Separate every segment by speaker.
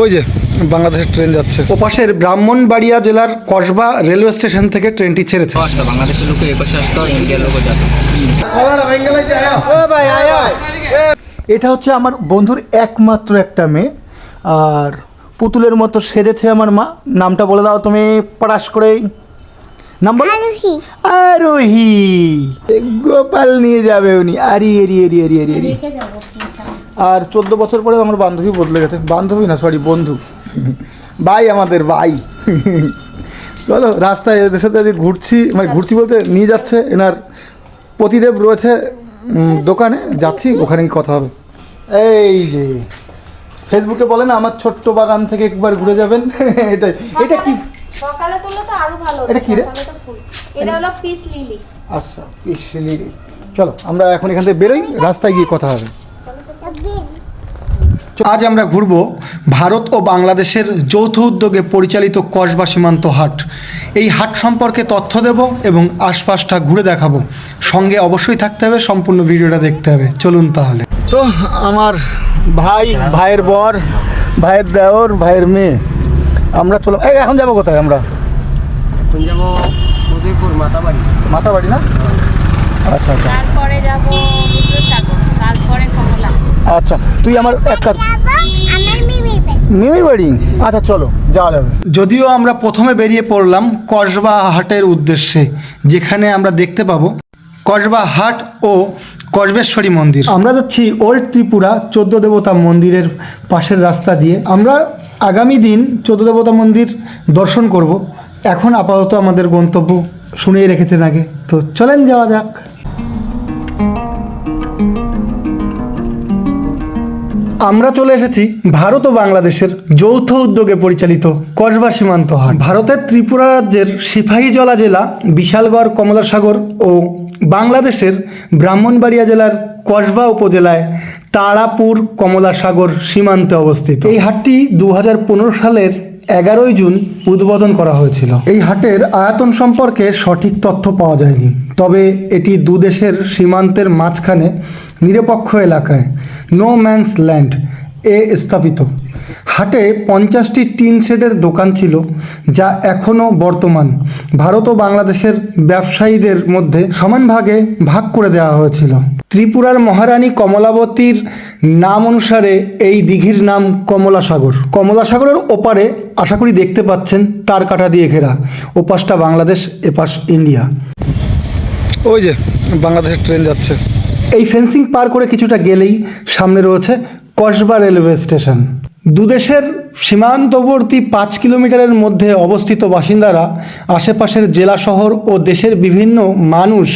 Speaker 1: ওই যে বাংলাদেশের ট্রেন যাচ্ছে। ওপাশের ব্রাহ্মণবাড়িয়া জেলার কসবা রেলওয়ে স্টেশন থেকে ট্রেনটি ছেড়েছে।
Speaker 2: বাংলাদেশের ইন্ডিয়ার
Speaker 1: এটা হচ্ছে আমার বন্ধুর একমাত্র একটা মেয়ে আর পুতুলের মতো সেজেছে আমার মা। নামটা বলে দাও তুমি পড়াশ করে নাম বলো।
Speaker 3: আরোহী।
Speaker 1: গোপাল নিয়ে যাবে উনি। আরি এরি এরি এরি এরি এরি আর চোদ্দ বছর পরে আমার বান্ধবী বদলে গেছে। বান্ধবী না সরি বন্ধু। ভাই আমাদের ভাই। চলো রাস্তায় এদের সাথে আজকে ঘুরছি। মানে ঘুরছি বলতে নিয়ে যাচ্ছে এনার প্রতিদেব রয়েছে দোকানে। যাচ্ছি ওখানে কথা হবে। এই যে ফেসবুকে বলে না আমার ছোট্ট বাগান থেকে একবার ঘুরে যাবেন? এটাই। এটা কি?
Speaker 3: সকালে তুললে তো আরও ভালো
Speaker 1: এটা কি রে?
Speaker 3: এটা হলো পিস লিলি।
Speaker 1: আচ্ছা পিসলি চলো আমরা এখন এখান থেকে বেরোই রাস্তায় গিয়ে কথা হবে। আজ আমরা ঘুরব ভারত ও বাংলাদেশের যৌথ উদ্যোগে পরিচালিত কসবা সীমান্ত হাট। এই হাট সম্পর্কে তথ্য দেব এবং আশপাশটা ঘুরে দেখাবো। সঙ্গে অবশ্যই থাকতে হবে সম্পূর্ণ ভিডিওটা দেখতে হবে। চলুন তাহলে। তো আমার ভাই ভাইয়ের বর ভাইয়ের দেওর ভাইয়ের মেয়ে। আমরা চলো এই এখন যাব কোথায় আমরা?
Speaker 2: এখন যাব উদয়পুর মাতাবাড়ি।
Speaker 1: মাতাবাড়ি না? আচ্ছা আচ্ছা।
Speaker 3: তারপরে যাব তারপরে কমলা।
Speaker 1: আচ্ছা তুই আমার এক কাজ
Speaker 3: আমার
Speaker 1: মিমির বাড়ি? আচ্ছা চলো যাওয়া যাবে। যদিও আমরা প্রথমে বেরিয়ে পড়লাম কসবা হাটের উদ্দেশ্যে যেখানে আমরা দেখতে পাবো কসবা হাট ও কসবেশ্বরী মন্দির। আমরা যাচ্ছি ওল্ড ত্রিপুরা চোদ্দ দেবতা মন্দিরের পাশের রাস্তা দিয়ে। আমরা আগামী দিন চোদ্দ দেবতা মন্দির দর্শন করব। এখন আপাতত আমাদের গন্তব্য শুনেই রেখেছেন আগে। তো চলেন যাওয়া যাক। আমরা চলে এসেছি ভারত ও বাংলাদেশের যৌথ উদ্যোগে পরিচালিত কসবা সীমান্ত হাট। ভারতের ত্রিপুরা রাজ্যের সিপাহীজলা জেলা, বিশালগড়, কমলাসাগর ও বাংলাদেশের ব্রাহ্মণবাড়িয়া জেলার কসবা উপজেলায় তারাপুর, কমলাসাগর সীমান্তে অবস্থিত। এই হাটটি দু হাজার পনেরো সালের এগারোই জুন উদ্বোধন করা হয়েছিল। এই হাটের আয়তন সম্পর্কে সঠিক তথ্য পাওয়া যায়নি। তবে এটি দু দেশের সীমান্তের মাঝখানে নিরপেক্ষ এলাকায়। নো ম্যানস ল্যান্ড এ স্থাপিত। হাটে পঞ্চাশটি টিন শেডের দোকান ছিল, যা এখনও বর্তমান। ভারত ও বাংলাদেশের ব্যবসায়ীদের মধ্যে সমান ভাগে ভাগ করে দেওয়া হয়েছিল। ত্রিপুরার মহারানী কমলাবতীর নাম অনুসারে এই দিঘির নাম কমলা সাগর কমলা সাগরের ওপারে, আশা করি দেখতে পাচ্ছেন, তার কাটা দিয়ে ঘেরা। ওপাশটা বাংলাদেশ, এপাশ ইন্ডিয়া। ওই যে বাংলাদেশের ট্রেন যাচ্ছে। এই ফেন্সিং পার করে কিছুটা গেলেই সামনে রয়েছে কসবা রেলওয়ে স্টেশন। দুদেশের সীমান্তবর্তী পাঁচ কিলোমিটারের মধ্যে অবস্থিত বাসিন্দারা, আশেপাশের জেলা শহর ও দেশের বিভিন্ন মানুষ,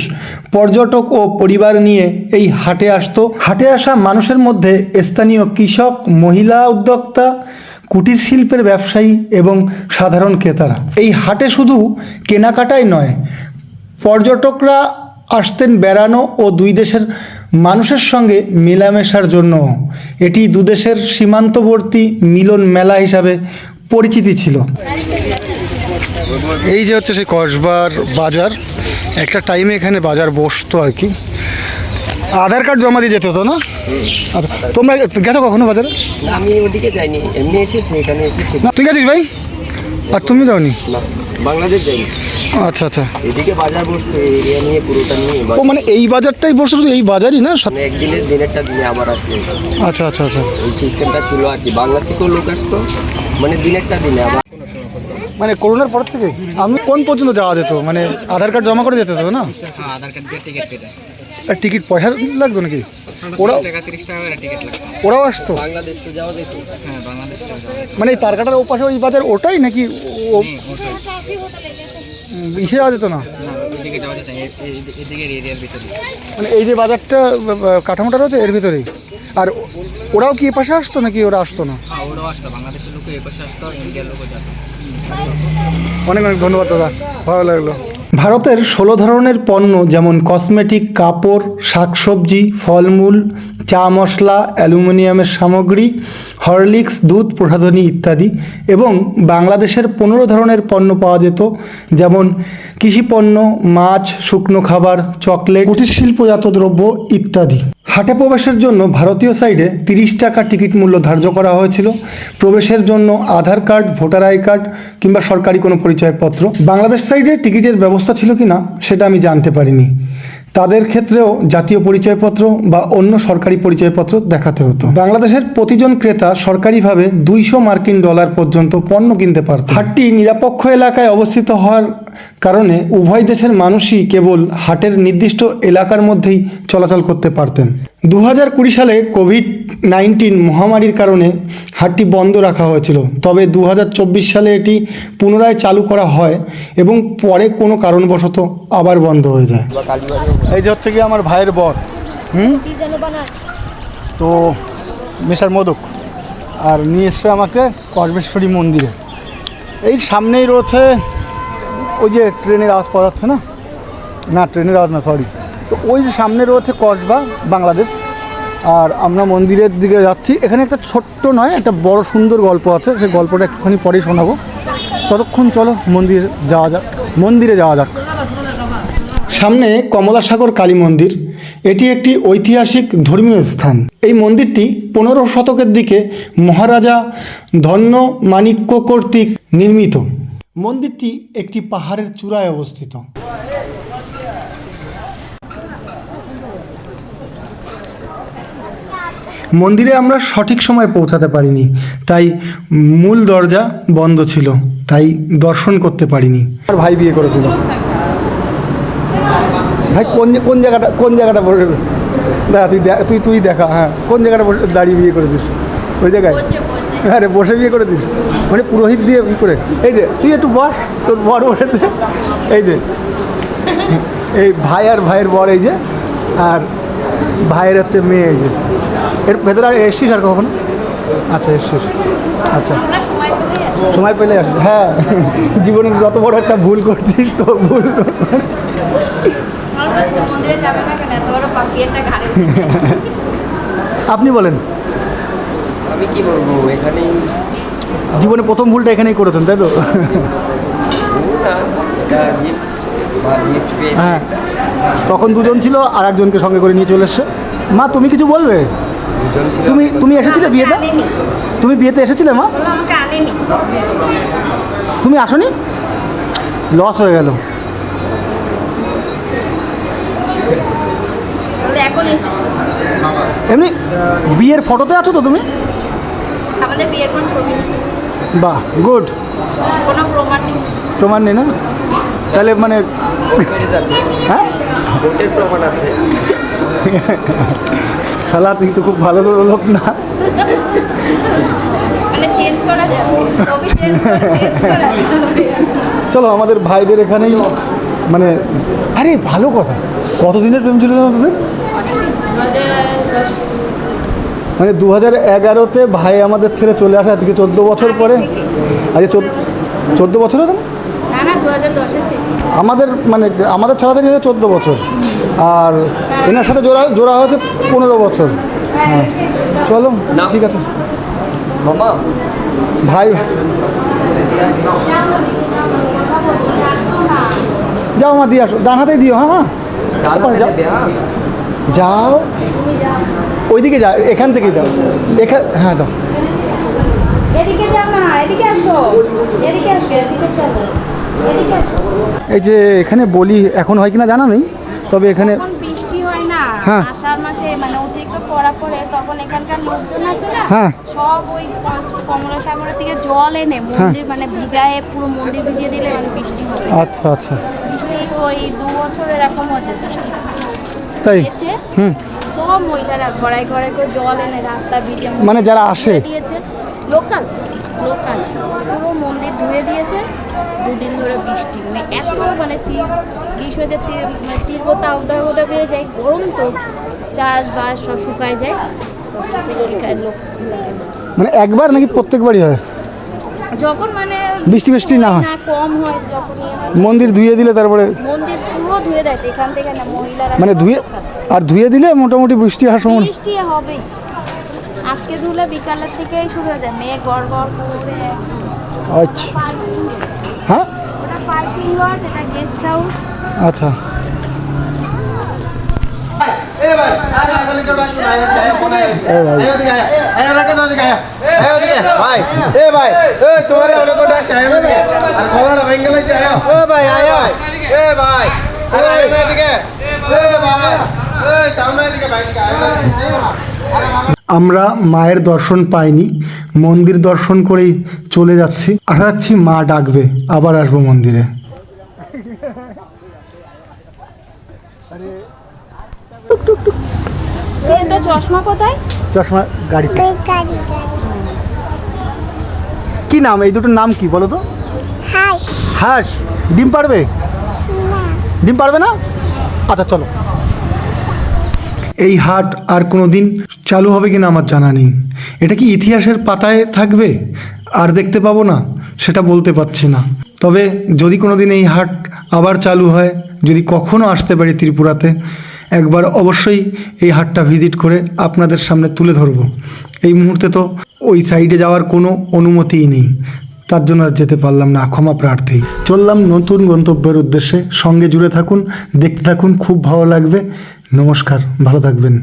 Speaker 1: পর্যটক ও পরিবার নিয়ে এই হাটে আসতো। হাটে আসা মানুষের মধ্যে স্থানীয় কৃষক, মহিলা উদ্যোক্তা, কুটির শিল্পের ব্যবসায়ী এবং সাধারণ ক্রেতারা। এই হাটে শুধু কেনাকাটাই নয়, পর্যটকরা আসতেন বেড়ানো ও দুই দেশের মানুষের সঙ্গে মেলামেশার জন্য। এটি দুদেশের সীমান্তবর্তী মিলন মেলা হিসাবে পরিচিতি ছিল। এই যে হচ্ছে সেই কসবার বাজার একটা টাইমে এখানে বাজার বসতো আর কি। আধার কার্ড জমা দিয়ে যেতে হতো না? আচ্ছা তোমরা গেছো কখনো বাজারে?
Speaker 2: আমি ওদিকে যাইনি এমনি এসেছি এখানে এসেছি।
Speaker 1: তুই গেছিস ভাই? আর তুমি যাওনি?
Speaker 2: না। বাংলাদেশ যাইনি
Speaker 1: আচ্ছা আচ্ছা।
Speaker 2: এদিকে বাজার বসতো এরিয়া নিয়ে পুরোটা নিয়ে
Speaker 1: ও মানে এই বাজারটাই বসে শুধু এই বাজারই না? সাত-
Speaker 2: মানে একদিনের দিনেরটা দিয়ে আবার আসলো।
Speaker 1: আচ্ছা আচ্ছা আচ্ছা।
Speaker 2: এই সিস্টেমটা ছিল আর কি। বাংলা থেকেও লোক আসতো মানে দিনেরটা দিনে আবার।
Speaker 1: মানে করোনার পর থেকে? আমি কোন পর্যন্ত যাওয়া যেত? মানে আধার কার্ড জমা করে যেতে হতো না?
Speaker 2: হ্যাঁ আধার কার্ড দিয়ে টিকিট কেটে।
Speaker 1: আর টিকিট পয়সা লাগতো নাকি?
Speaker 2: লাগতো
Speaker 1: ওরাও আসতো? মানে এই তারকাটার ওপাশে ওই বাজার ওটাই নাকি ও ইসে যাওয়া যেত না? মানে এই যে বাজারটা কাঠামোটা রয়েছে এর ভিতরেই। আর ওরাও কি এপাশে আসতো নাকি ওরা আসতো না?
Speaker 2: হ্যাঁ
Speaker 1: অনেক অনেক ধন্যবাদ দাদা ভালো লাগল। ভারতের ষোলো ধরনের পণ্য যেমন কসমেটিক, কাপড়, শাকসবজি, ফলমূল, চা মশলা, অ্যালুমিনিয়ামের সামগ্রী, হরলিক্স, দুধ, প্রসাধনী ইত্যাদি এবং বাংলাদেশের পনেরো ধরনের পণ্য পাওয়া যেত, যেমন কৃষিপণ্য মাছ, শুকনো খাবার, চকলেট কুটির শিল্পজাত দ্রব্য ইত্যাদি। হাটে প্রবেশের জন্য ভারতীয় সাইডে তিরিশ টাকা টিকিট মূল্য ধার্য করা হয়েছিল। প্রবেশের জন্য Aadhaar card, voter I card কিংবা সরকারি কোনো পরিচয়পত্র। বাংলাদেশ সাইডে টিকিটের ব্যবস্থা ছিল কি না, সেটা আমি জানতে পারিনি। তাদের ক্ষেত্রেও জাতীয় পরিচয়পত্র বা অন্য সরকারি পরিচয়পত্র দেখাতে হতো। বাংলাদেশের প্রতিজন ক্রেতা সরকারিভাবে দুইশো মার্কিন ডলার পর্যন্ত পণ্য কিনতে পারত। হাটটি নিরাপক্ষ এলাকায় অবস্থিত হওয়ার কারণে উভয় দেশের মানুষই কেবল হাটের নির্দিষ্ট এলাকার মধ্যেই চলাচল করতে পারতেন। দু হাজার কুড়ি সালে কোভিড নাইন্টিন মহামারীর কারণে হাটটি বন্ধ রাখা হয়েছিল। তবে দু হাজার চব্বিশ সালে এটি পুনরায় চালু করা হয় এবং পরে কোনো কারণবশত আবার বন্ধ হয়ে যায়।
Speaker 4: এই যে হচ্ছে কি আমার ভাইয়ের বর হুম? তো মেশার মোদক আর নিয়ে এসছে আমাকে কর্বেশ্বরী মন্দিরে। এই সামনেই রয়েছে ওই যে ট্রেনের আওয়াজ পাওয়া যাচ্ছে না? না, ট্রেনের আওয়াজ না সরি তো ওই যে সামনে রয়েছে কসবা, বাংলাদেশ। আর আমরা মন্দিরের দিকে যাচ্ছি। এখানে একটা ছোট্ট নয়, একটা বড় সুন্দর গল্প আছে। সেই গল্পটা একটুখানি পরেই শোনাবো। ততক্ষণ চলো, মন্দিরে যাওয়া যাক, মন্দিরে যাওয়া যাক।
Speaker 1: সামনে কমলাসাগর কালী মন্দির। এটি একটি ঐতিহাসিক ধর্মীয় স্থান। এই মন্দিরটি পনেরো শতকের দিকে মহারাজা ধন্য মাণিক্য কর্তৃক নির্মিত। মন্দিরটি একটি পাহাড়ের চূড়ায় অবস্থিত। মন্দিরে আমরা সঠিক সময় পৌঁছাতে পারিনি তাই মূল দরজা বন্ধ ছিল তাই দর্শন করতে পারিনি।
Speaker 4: আর ভাই বিয়ে করেছিল। ভাই কোন কোন জায়গাটা কোন জায়গাটা বসে দেখা তুই দেখ- তুই তুই দেখা হ্যাঁ। কোন জায়গাটা বসে দাঁড়িয়ে বিয়ে করেছিস? ওই জায়গায়? হ্যাঁ রে বসে বিয়ে করেছিস? মানে পুরোহিত দিয়ে বিয়ে করে। এই যে তুই একটু বস তোর বর দে। এই যে এই ভাই আর ভাইয়ের বর এই যে আর ভাইয়ের হচ্ছে মেয়ে এই যে। এর ভেতরে আর এসছিস আর কখন? আচ্ছা এসছিস। আচ্ছা।
Speaker 3: সময়
Speaker 4: পেলে আসিস। হ্যাঁ জীবনে যত বড় একটা ভুল করছিস তো ভুল
Speaker 3: বলছি।
Speaker 4: আপনি বলেন।
Speaker 2: আমি কি বলব? এখানেই
Speaker 4: জীবনে প্রথম ভুলটা এখানেই করেছেন তাই তো? হ্যাঁ। তখন দুজন ছিল আর একজনকে সঙ্গে করে নিয়ে চলে এসছে। মা তুমি কিছু বলবে? তুমি তুমি এসেছিলে বিয়েতে? তুমি বিয়েতে এসেছিলে মা?
Speaker 3: বলল আমাকে আনেনি।
Speaker 4: তুমি আসনি? লস হয়ে গেল।
Speaker 3: বলে এখন এসেছি।
Speaker 4: এমনি বিয়ের ফটোতে আছো তো তুমি?
Speaker 3: আমাদের বিয়ের কোনো ছবি নেই
Speaker 4: বাহ গুড
Speaker 3: কোনো প্রমাণ নেই।
Speaker 4: প্রমাণ নেই না? তাহলে মানে হ্যাঁ?
Speaker 2: ভোটের প্রমাণ আছে।
Speaker 4: খেলা তুই তো খুব ভালো লোক না।
Speaker 3: মানে
Speaker 4: চলো আমাদের ভাইদের এখানেই মানে আরে ভালো কথা। কতদিনের প্রেম ছিল তোদের? মানে দু হাজার এগারোতে ভাই আমাদের ছেড়ে চলে আসে আজকে চোদ্দ বছর পরে। আজকে চোদ্দ বছর হয়েছে আমাদের মানে আমাদের ছাড়াছাড়ি হয়েছে চোদ্দ বছর। আর এনার সাথে জোড়া জোড়া হয়েছে পনেরো বছর। হ্যাঁ। চলো ঠিক আছে। ভাই। যাও মা দিয়ে আসো। ডান হাতেই দিও হ্যাঁ যাও। যাও।
Speaker 3: যাও।
Speaker 4: ওইদিকে যা এখান থেকে দাও। এখান হ্যাঁ দাও।
Speaker 3: এদিকে যাও না এদিকে আসো। এদিকে আসো এদিকে চলো। এদিকে আসো।
Speaker 4: এই যে এখানে বলি এখন হয় কিনা জানা নেই তবে এখানে
Speaker 3: বৃষ্টি হয় না।
Speaker 4: হ্যাঁ।
Speaker 3: আষাঢ় মাসে মানে অতিরিক্ত পড়া পড়ে তখন এখানকার লোকজন আছে না
Speaker 4: হ্যাঁ।
Speaker 3: সব ওই কমলা সাগরের থেকে জল এনে মন্দির মানে ভিজায় পুরো মন্দির ভিজিয়ে দিলে মানে বৃষ্টি হবে
Speaker 4: আচ্ছা আচ্ছা।
Speaker 3: বৃষ্টি ওই দু বছর এরকম হচ্ছে বৃষ্টি।
Speaker 4: তাই? হুম।
Speaker 3: সব মহিলারা ঘরে ঘরে করে জল এনে রাস্তা ভিজে
Speaker 4: মানে যারা আসে?
Speaker 3: দিয়েছে। Local local. পুরো মন্দির ধুয়ে দিয়েছে। দুদিন ধরে বৃষ্টি। মানে এত মানে তীর গ্রীষ্মে যে তীর মানে তীব্রতা উদাহরণটা বেড়ে যায় গরম তো চাষবাস সব শুকায় যায়।
Speaker 4: মানে একবার নাকি প্রত্যেকবারই হয়?
Speaker 3: যখন মানে
Speaker 4: বৃষ্টি বৃষ্টি না হয়।
Speaker 3: কম হয় যখন
Speaker 4: মন্দির ধুয়ে দিলে তারপরে?
Speaker 3: মন্দির পুরো ধুয়ে দেয় এখান থেকে না মহিলারা
Speaker 4: মানে ধুয়ে আর ধুয়ে দিলে মোটামুটি বৃষ্টি আসার সময়
Speaker 3: বৃষ্টি হবে আজকে ধুলে বিকালের থেকেই শুরু হয়ে যায়। মেঘ গড় গড় করে
Speaker 4: আচ্ছা। হ্যাঁ?
Speaker 3: ওটা পার্কিং লট এটা গেস্ট হাউস
Speaker 4: আচ্ছা।
Speaker 5: তোমার অনেক ডাকছে আয় আর কলাটা ভেঙে লাগছে আয় ভাই আয় এ ভাই আরে আয় না এদিকে এ ভাই এ সামনে এদিকে ভাই এদিকে আয়
Speaker 1: আমরা মায়ের দর্শন পাইনি মন্দির দর্শন করেই চলে যাচ্ছি আশা রাখছি মা ডাকবে আবার আসব মন্দিরে
Speaker 3: তো চশমা কোথায়?
Speaker 4: চশমা গাড়িতে। কি নাম? এই দুটোর নাম কি বলো তো?
Speaker 6: হাঁস।
Speaker 4: হাঁস। ডিম পারবে? ডিম পারবে না? আচ্ছা চলো।
Speaker 1: এই হাট আর কোনো দিন চালু হবে কিনা আমার জানা নেই। এটা কি ইতিহাসের পাতায় থাকবে? আর দেখতে পাবো না সেটা বলতে পারছি না। তবে যদি কোনো দিন এই হাট আবার চালু হয় যদি কখনো আসতে পারি ত্রিপুরাতে একবার অবশ্যই এই হাটটা ভিজিট করে আপনাদের সামনে তুলে ধরব। এই মুহূর্তে তো ওই সাইডে যাওয়ার কোনো অনুমতিই নেই। তার জন্য আর যেতে পারলাম না, ক্ষমা প্রার্থী। চললাম নতুন গন্তব্যের উদ্দেশ্যে। সঙ্গে জুড়ে থাকুন, দেখতে থাকুন, খুব ভালো লাগবে। নমস্কার, ভালো থাকবেন।